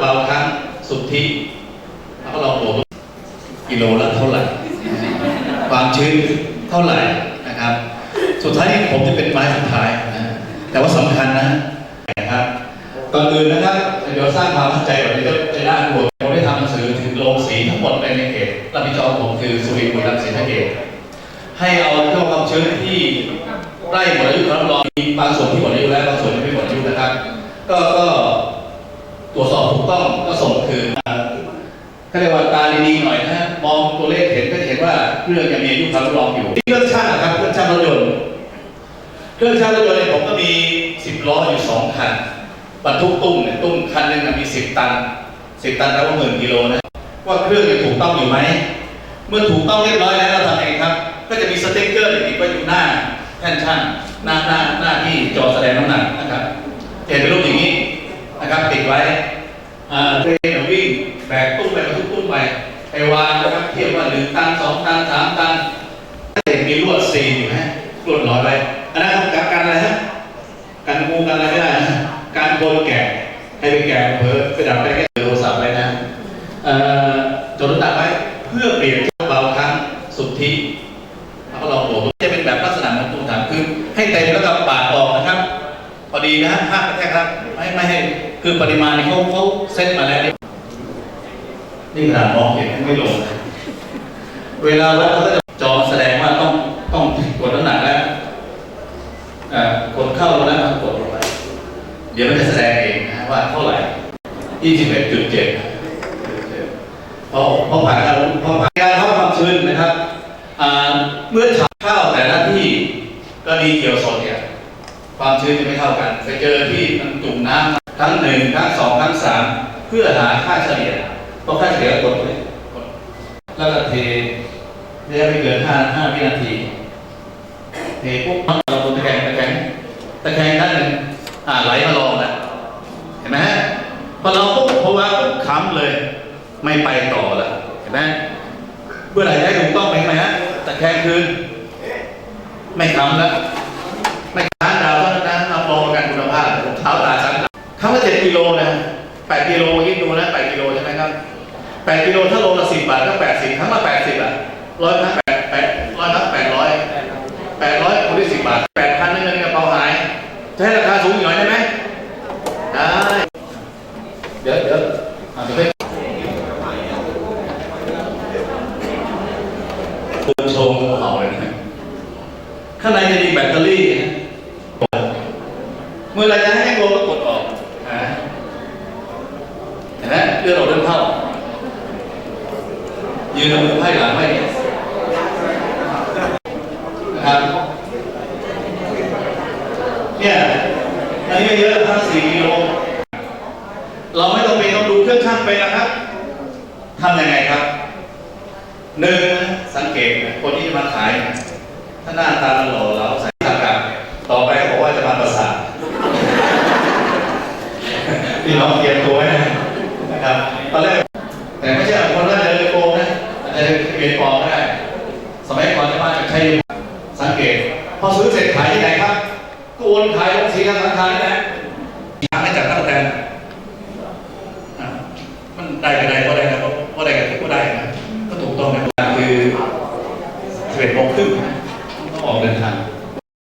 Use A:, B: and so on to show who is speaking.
A: เบาครั้งสุทธิแล้วก็ลองบวกกิโลละเท่าไหร่ ความชื้นเท่าไหร่นะครับ สุดท้ายนี่ผมจะเป็นไม้สุดท้ายนะแต่ว่าสำคัญนะนะครับก่อนอื่นนะครับเดี๋ยวสร้างความเข้าใจก่อนเดี๋ยวจะน่ากลัวผมได้ทำหนังสือถึงโรงสีทั้งหมดในเขตรับผิดชอบผมคือสุริบุรีรัมย์ศรีสะเกษให้เอาเรื่องความชื้นที่ไร่หมดอายุรับรองบางส่วนที่หมดอายุแล้วบางส่วนยังไม่หมดอายุนะครับ ก็ก็ ตรวจสอบถูกต้องก็ส่งคืนก็เรียกว่าตาดีๆหน่อยนะฮะมองตัวเลขเห็นก็จะเห็นว่าเครื่องยังมีอายุความรับรองอยู่เครื่องช่างอะครับเครื่องช่างรถยนต์เครื่องช่างรถยนต์เนี่ยผมก็มีสิบล้ออยู่สองคันบรรทุกตุ้มเนี่ยตุ้มคันนึงน่ะมีสิบตันสิบตันแปลว่าหมื่นกิโลนะว่าเครื่องยังถูกต้องอยู่ไหมเมื่อถูกต้องเรียบร้อยแล้วเราทำเองครับ ก็จะมีสติ๊กเกอร์ติดไว้อยู่หน้าแท่นช่างหน้าหน้าหน้าที่จอแสดงน้ำหนัก เทรนวิ่งแบกตุ้มไปทุกตุ้มไปไปวางนะครับเทียบว่าหนึ่งตันสองตันสามตันเห็นมีลวดซีนอยู่ไหมลวดร้อยไปอันนั้นการการอะไรฮะการงูกันอะไรไม่ได้นะการโกนแกะให้ไปแกะเผลอไปดับไปแค่โทรศัพท์ไว้นะเออจดน้ำหนักไว้เพื่อเปลี่ยนเบาครั้งสุทธิแล้วก็ลองโหลดจะเป็นแบบลักษณะเหมือนตูนถามคือให้เต็มแล้วก็ปาดออกนะครับ พอดีนะฮะห้ามกระแทกครับไม่ไม่ให้ คือปริมาณนี่เขาเขาเซตมาแล้วนี่นี่ขนาดมองเห็นไม่ลง เวลาวัดเขาก็จะจอแสดงว่าต้องต้องกดน้ำหนักแล้วอ่ากดเข้าแล้วนะกดลงไปเดี๋ยวมันจะแสดงเองนะว่าเท่าไหร่ยี่สิบเอ็ดจุดเจ็ดพอพอผ่านการพอผ่านการเข้าความชื้นนะครับอ่าเมื่อฉาบข้าวแต่ละที่ก็ดีเกี่ยวสดเนี่ยความชื้นจะไม่เท่ากัน ไปเจอที่มันจุ่มน้ำ ครั้งหนึ่งครั้งสองครั้งสามเพื่อหาค่าเฉลี่ยเพราะค่าเฉลี่ยกดเลยกดแล้วก็เทระยะไม่เกินห้าห้าวินาทีเทปุ๊บเราบนตะแคงตะแคงตะแคงด้านหนึ่งอ่าไหลมาลองนะเห็นไหมฮะพอเราปุ๊บพอวาปุ๊บค้ำเลย ไม่ไปต่อละเห็นไหมเมื่อไหร่ได้ถูกต้องไหมไหมฮะตะแคงคืนไม่ค้ำแล้วไม่ค้างดาวเท่านั้นนะรับรองประกันคุณภาพเท้าตาชั้น ครั้งละเจ็ดกิโลนะแปดกิโลยิ่งดูนะแปดกิโลใช่ไหมครับแปดกิโลถ้าโลละสิบบาทก็แปดสิบครั้งละแปดสิบอะร้อยครั้งแปดแปดร้อยครั้งแปดร้อยแปดร้อยคูณด้วยสิบบาทแปดพันนั่นเงินกระเป๋าหายจะให้ราคาสูงหน่อยได้ไหมได้เดี๋ยวเดี๋ยวอะเดี๋ยวไปคุณโชว์งูเห่าเลยนะข้างในจะมีแบตเตอรี่นะเมื่อไรจะให้ลมก็กดออกนะเห็นไหมเลือดออกเริ่มเข้า ยืนเอามือไพ่หลังไว้เนี่ยนะครับเนี่ยอันนี้ไม่เยอะทั้งสี่กิโลเราไม่ต้องไปต้องดูเครื่องชั่งไปนะครับทำยังไงครับหนึ่งนะสังเกตนะคนที่จะมาขายนะถ้าหน้าตาหล่อเราใส่หน้ากาต่อไปเขาบอกว่าจะมาประสาทพี่น้องเตรียมตัวไว้นะนะครับตอนแรกแต่ไม่ใช่คนว่าเดินโกงนะอา จจะเปลี่ยนปอมก็ได้ สมัยก่อนจะมาจากชัยสังเกต พอซื้อเสร็จขายที่ไหนครับก็วนขายลงสีกันสังขารนี่แหละ